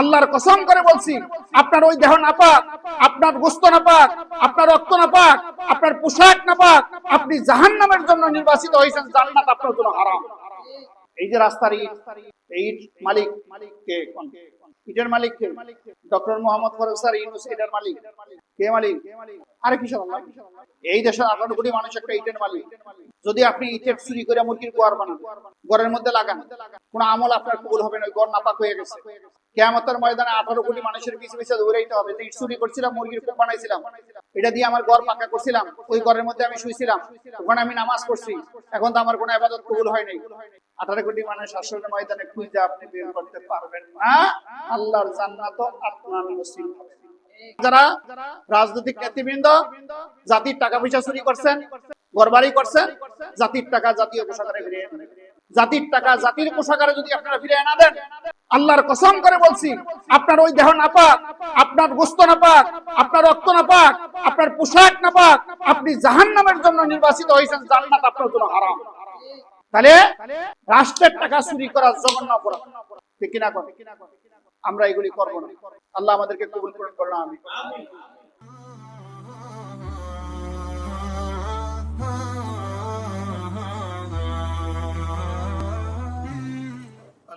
আল্লাহর কসম করে বলছি, আপনার ওই দেহ না পাক আপনার গোস্ত না পাক আপনার রক্ত না পাক আপনার পোশাক না পাক আপনি জাহান্নামের জন্য নির্বাচিত হয়েছেন, জান্নাত আপনার জন্য হারাম। এই যে রাস্তার ইট ইট মালিক কে কোন? ইটের মালিক কে? ডক্টর মোহাম্মদ ফরুক স্যার, ইউনুস এটার মালিক। কে মালিক? আরে কিসের আল্লাহ? এই দেশের আঠারো কোটি মানুষ একটা ইটের মালিক। যদি আপনি ইটের চুরি করে মুরগির গোয়ার বানান, ঘরের মধ্যে লাগান, কোন আমল আপনার কবুল হবে না, ঘর নাপাক হয়ে গেছে। কেয়ামতের ময়দানে আঠারো কোটি মানুষের পিছু পিছু দৌড়াইতে হবে। চুরি করছিলাম, মুরগির কূপ বানাইছিলাম। এটা দিয়ে আমার ঘর পাকা করছিলাম, ওই ঘরের মধ্যে আমি শুয়েছিলাম ওখানে আমি নামাজ পড়ছি। এখন তো আমার কোনো আবাদত কবুল হয় নাই। আঠারো কোটি মানুষ আসলে ময়দানে খুঁজে আপনি করতে পারবেন না। আল্লাহর জান্নাত আপনার যারা রাজনৈতিক নেতৃবৃন্দ, জাতির টাকা পয়সা চুরি করছেন, ঘরবাড়ি করছেন, জাতির টাকা জাতীয় জাতির টাকা জাতির কোষাগারে যদি আপনারা ফিরে না দেন আল্লাহর কসম করে বলছি, আপনার ওই দেহ না পাক আপনার গোস্ত না পাক আপনার রক্ত না পাক আপনার পোশাক না পাক আপনি জাহান্নামের জন্য নির্বাচিত হয়েছেন, জান্নাত আপনার জন্য হারাম। তাহলে রাষ্ট্রের টাকা চুরি করা জঘন্য অপরাধ। ঠিক কিনা আমরা এগুলি করব না। আল্লাহ আমাদেরকে কবুল করুন করলাম আমি